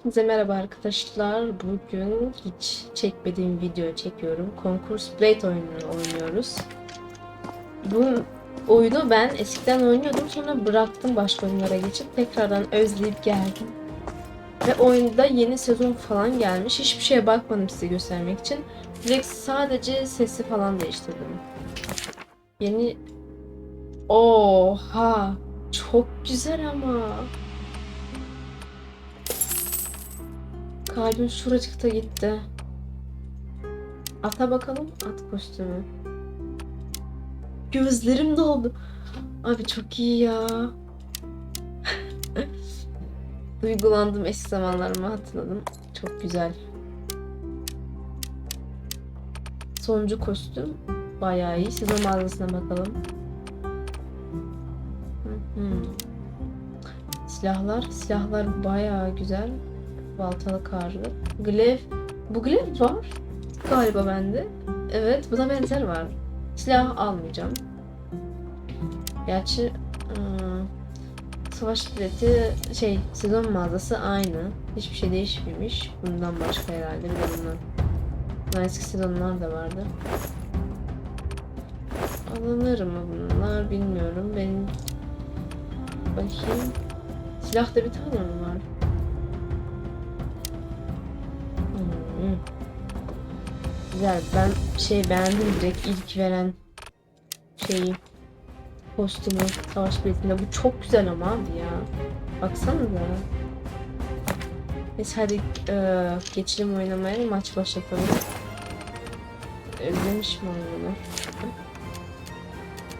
Hepinize merhaba arkadaşlar. Bugün hiç çekmediğim video çekiyorum. Konkurs Blade oyununu oynuyoruz. Bu oyunu ben eskiden oynuyordum sonra bıraktım başka oyunlara geçip tekrardan özleyip geldim. Ve oyunda yeni sezon falan gelmiş. Hiçbir şeye bakmadım size göstermek için. Direkt sadece sesi falan değiştirdim. Yeni... Oha! Çok güzel ama. Kalbim şuracıkta gitti. Ata bakalım. At kostümü. Gözlerim doldu. Abi çok iyi ya. Duygulandım eski zamanlarımı hatırladım. Çok güzel. Sonuncu kostüm bayağı iyi. Sezon mağazasına bakalım. Hı hı. Silahlar, silahlar bayağı güzel. Baltalı karlı. Glev. Bu glev var. Galiba bende. Evet buna benzer var. Silah almayacağım. Gerçi ıı, savaş bileti şey sezon mağazası aynı. Hiçbir şey değişmemiş. Bundan başka herhalde bir de. Bundan eski sezonlar da vardı. Alınır mı bunlar bilmiyorum. Benim bakayım. Silahta bir tane mi var? Güzel. Ben şey beğendim direkt ilk veren şeyi kostümü savaş biletinde. Bu çok güzel ama abi ya. Baksanıza. Neyse hadi e, geçelim oynamaya. Maç başlatalım. Özlemiş mi oyunu?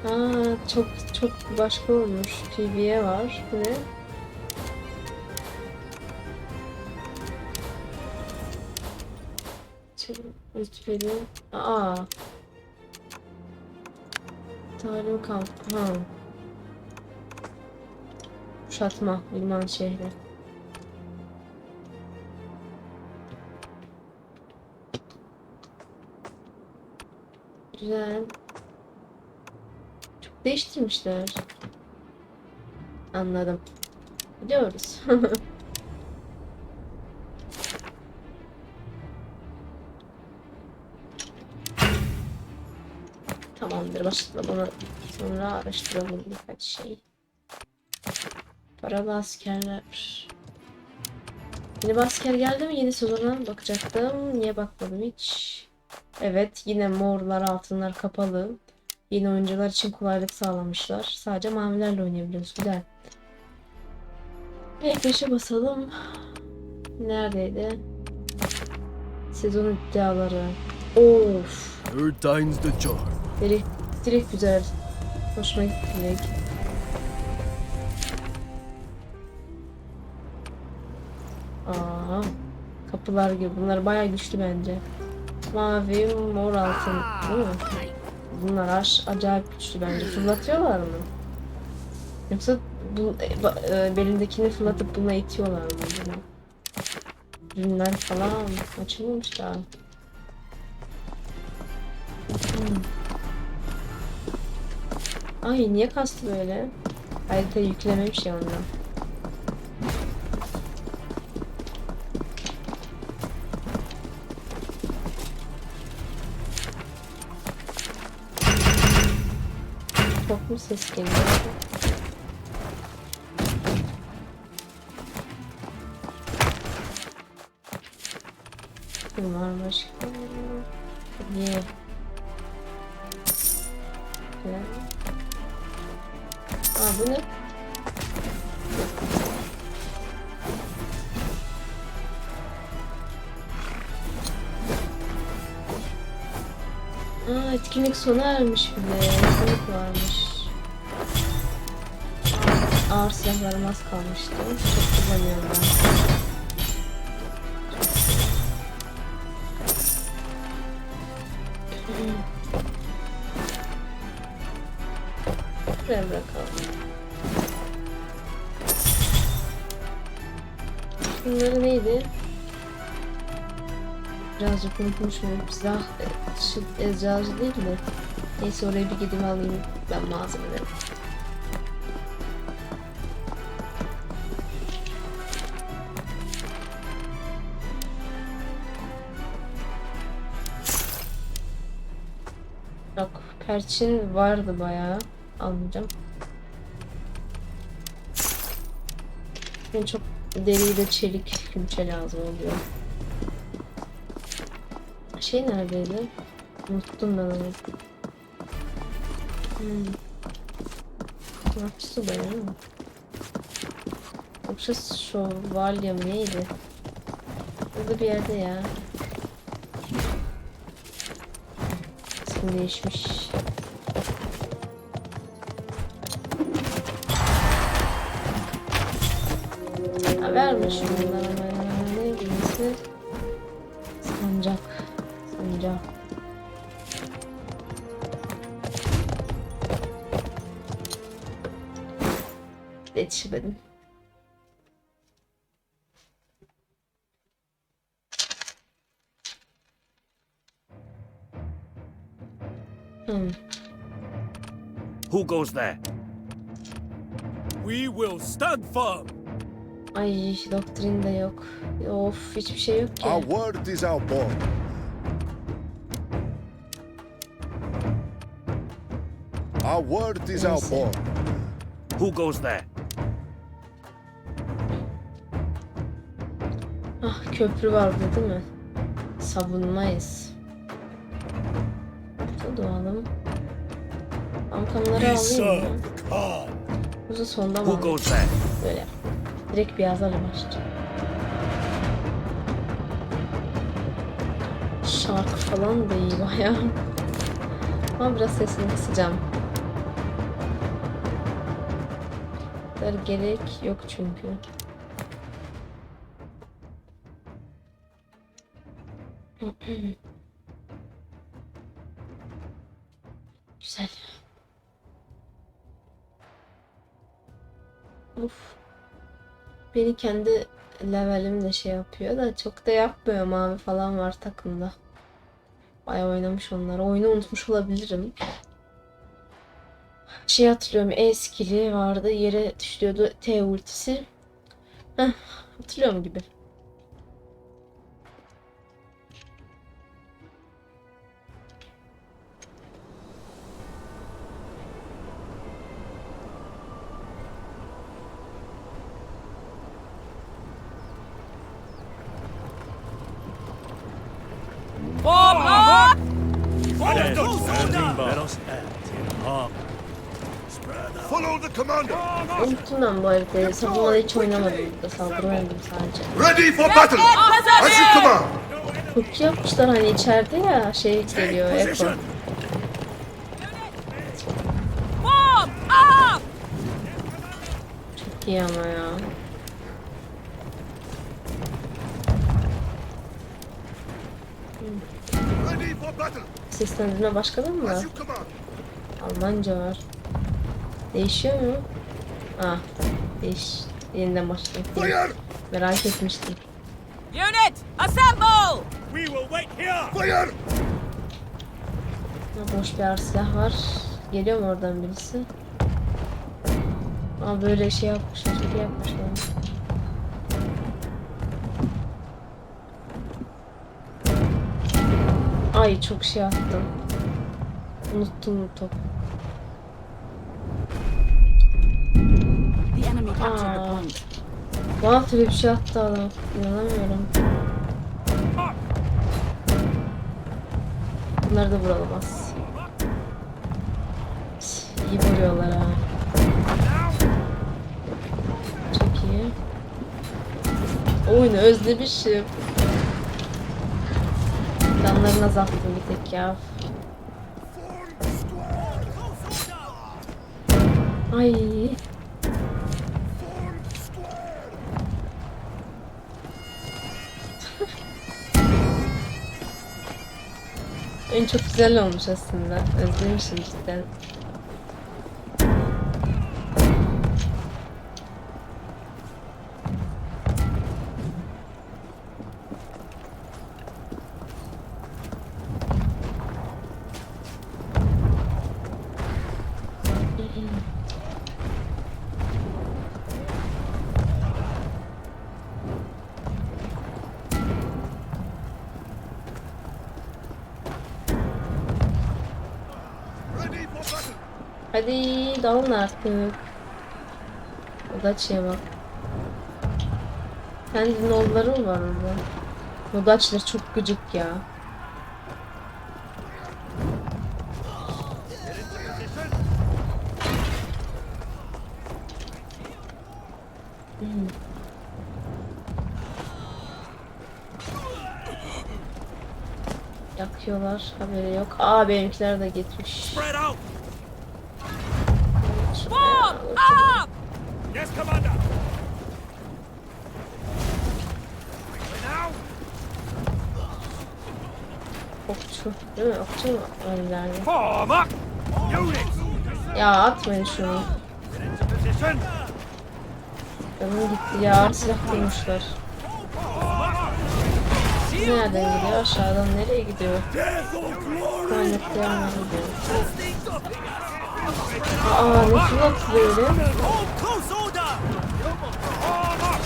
Aa, çok çok başka olmuş. TV'ye var. Bu ne? Lütfeli. Aa. Tarım kamp. Ha. Kuşatma. Liman şehri. Güzel. Çok değiştirmişler. Anladım. Biliyoruz. Tamamdır başlayalım onu sonra araştıralım birkaç şey. Paralı askerler. Yeni bir asker geldi mi? Yeni sezona bakacaktım. Niye bakmadım hiç? Evet yine morlar altınlar kapalı. Yeni oyuncular için kolaylık sağlamışlar. Sadece mavilerle oynayabiliyoruz. Güzel. F5'e basalım. Neredeydi? Sezon iddiaları. Of. Third time's the charm. Direkt güzel. Hoşuma gitti direkt. Aa, kapılar gibi. Bunlar bayağı güçlü bence. Mavi, mor altın. Değil mi? Bunlar aş, acayip güçlü bence. Fırlatıyorlar mı? Yoksa bu, e, e, belindekini fırlatıp buna itiyorlar mı? Ürünler falan açılmamış daha. Hmm. Ay niye kastı böyle? Harita yüklememiş ya ondan. Çok mu ses geliyor? Var başka? Niye? Aa bu ne? Aa etkinlik sona ermiş bir de. Etkinlik varmış. Ağır silahlarım az kalmıştı. Çok kullanıyorum ben. Bunları neydi? Birazcık unutmuşum. Silah atışı şey, ezcacı değil mi? Neyse oraya bir gidip alayım ben malzemeleri. Yok. Perçin vardı bayağı. Almayacağım. Ben çok deriyle çelik külçe lazım oluyor. Şey neredeydi? Unuttum ben onu. Hmm. Da değil mi? Yoksa şövalye mi neydi? Burada bir yerde ya. İsmi değişmiş. Ha, verme şunları ama. Ne bilgisi? Sancak. Sancak. Yetişemedim. Hmm. Who goes there? We will stand firm. Ay doktrin de yok. Of hiçbir şey yok ki. Our word is our bond. Our word is our Neyse. bond. Who goes there? Ah köprü var burada değil mi? Savunmayız. Burada doğalım. Bankamları We alayım serve mı? the Khan. Yoksa sonda mı Who alayım? goes there? Böyle. Direkt bir yazarla başlayacağım. Şarkı falan da iyi bayağı. Ama biraz sesini kısacağım. Kadar gerek yok çünkü. Güzel. Uf. Beni kendi levelim de şey yapıyor da çok da yapmıyor. Mavi falan var takımda. Bayağı oynamış onlar. Oyunu unutmuş olabilirim. Şey hatırlıyorum. E skill'i vardı. Yere düşüyordu. T ultisi. Heh, hatırlıyorum gibi. By. Let us act in harmony. Follow the commander. Unuttum ben bu haritayı. Savunmada hiç oynamadım burada. Saldırı oynadım sadece. Ready for battle. As you command. Huki yapmışlar hani içeride ya şey geliyor Eko. Çok iyi ama ya. Ready for battle. Seslendirme başkadan mı? Command. Almanca var. Değişiyor mu? Ah, değiş. Yeniden. Fire. Merak etmiştim. Unit, assemble! We will wait here. Fire. Ha, boş bir ağır silah var. Geliyor mu oradan birisi? Aa böyle şey yapmışlar, iyi yapmışlar. Ay çok şey attım. Unuttum top. Point. Bana tabii bir şey attı adam. İnanamıyorum. Bunları da vuralım az. İyi vuruyorlar ha. Çok iyi. Oyunu özlemişim. Canlarını azalttım bir tek ya. Ay. Oyun çok güzel olmuş aslında. Özlemişim cidden. Hadi dalın artık. Nodaçya bak. Kendi nolları mı var orada? Nodaçlar çok gıcık ya. Yakıyorlar haberi yok. Aa benimkiler de gitmiş. Yes, Commander. Okçu. Değil mi? Okçu mu önlerdi? Form up. Units. Ya atmayın şunu. Canım gitti ya. Silah koymuşlar. Nereden gidiyor? Aşağıdan nereye gidiyor? Death or glory. Lanetlerine gidiyor. Aa ne surat böyle? Hold close order. Form up.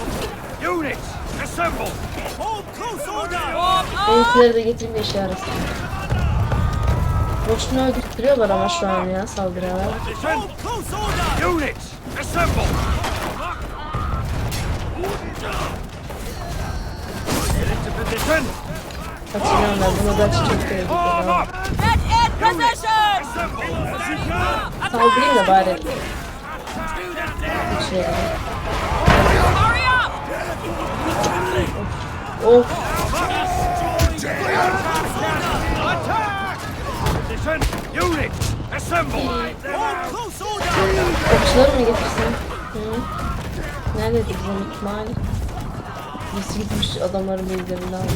Units, assemble. Hold close order. Form up! Benimkileri de getirip işe yarasın. Boşuna öldürtüyorlar ama şu an ya saldırıyorlar. Kaçıranlar bunu da çok tehlikeli. Saldırayım da bari. Güçlerini. Hurry Of Attack! Position. Units, assemble. Hold close order. okçuları mı getirsem? Hı? Nerede bizim ihtimal? Birisi gitmiş adamların bildirimini almış.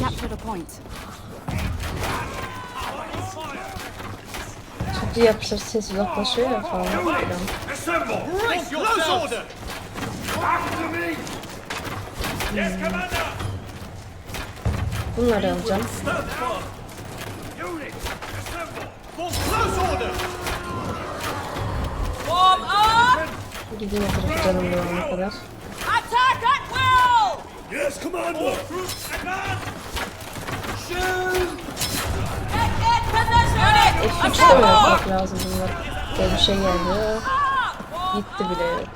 İyi yapmışlar ses uzaklaşıyor ya falan. Assemble. Place close order. After me. Yes, Commander. Form up! Gideyim oturup canım dolana kadar. Attack at will! Yes, Commander. All troops advance. Shoot. Get in position! Unit, F3'te mi yapmak lazım bunlar? Böyle bir şey geldi. Gitti bile evet.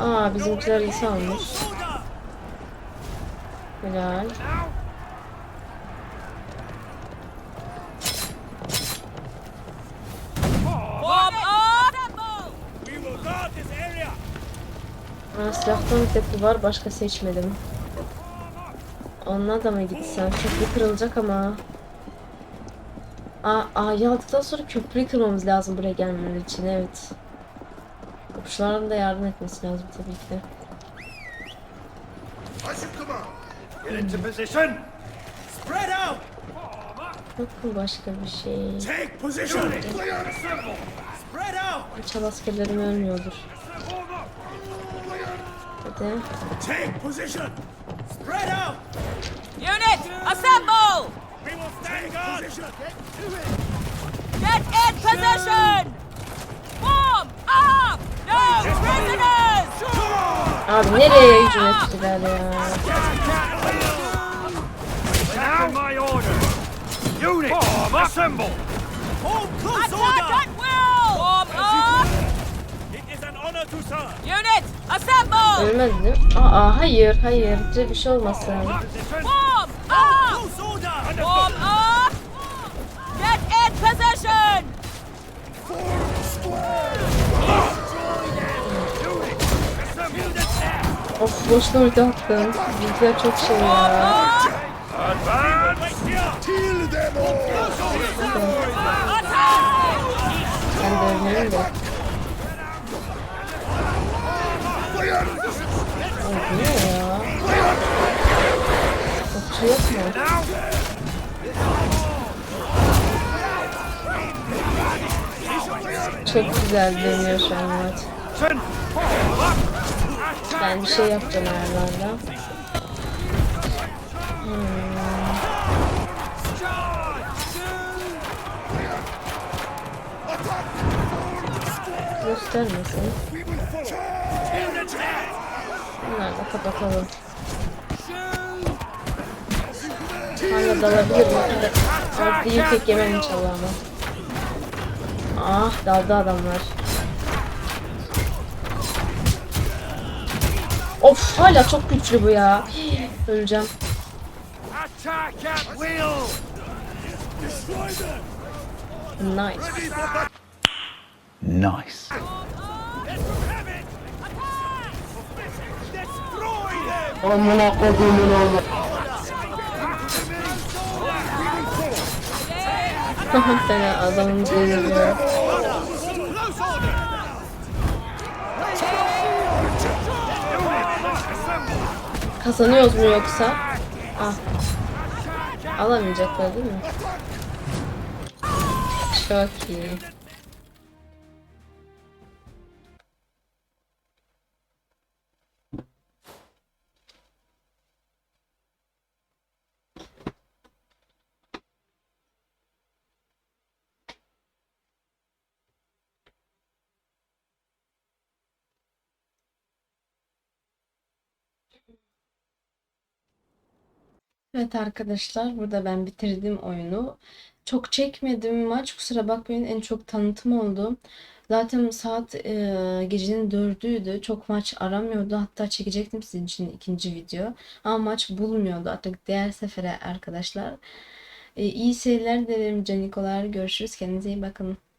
Aa bizimkiler iyi almış. Order. Helal. Now. Form up! Assemble! We will guard this area. Aa, silahtan bir bu var başka seçmedim. Onunla da mı gitsem? Köprü kırılacak ama. Aa, A'yı aldıktan sonra köprüyü kırmamız lazım buraya gelmeleri için evet. Komşuların da yardım etmesi lazım tabii ki. As you command. Get into position. Spread out. Yok başka bir şey? Take position. Spread out. Uçan askerlerim ölmüyordur. Hadi. Take position. Spread out. Unit, assemble! We will stand guard. Position. Get in position! Form up! No prisoners! Abi nereye hücum ettiler ya? Order. Units, assemble. Hold close Attack at will! Form up! It is an honor to serve. Unit, assemble! Ölmedi değil mi? Aa hayır hayır. Bir şey olmasın. Position. Form up! Close order. Form up! Get in position! Of boşuna ulti attım. Bizimkiler çok şey ya. Ben de ölmeyeyim de. Ay bu ne ya? Okçu yok mu? Çok güzel dönüyor şu an maç. Ben bir şey yapacağım ayarlarda. Hmm. Göstermesin. Bunları da kapatalım. Hala dalabilir mi? Hadi iyi tek yemem inşallah ama. Ah daldı adamlar. Of hala çok güçlü bu ya. Öleceğim. Nice. Nice. Destroy them! Seni adamın geliyor. Close Kazanıyoruz mu yoksa? Ah. Alamayacaklar değil mi? Çok iyi. Evet arkadaşlar burada ben bitirdim oyunu. Çok çekmedim maç kusura bakmayın en çok tanıtım oldu. Zaten saat e, gecenin dördüydü. Çok maç aramıyordu. Hatta çekecektim sizin için ikinci video. Ama maç bulmuyordu. Artık diğer sefere arkadaşlar. E, iyi seyirler dilerim canikolar. Görüşürüz. Kendinize iyi bakın.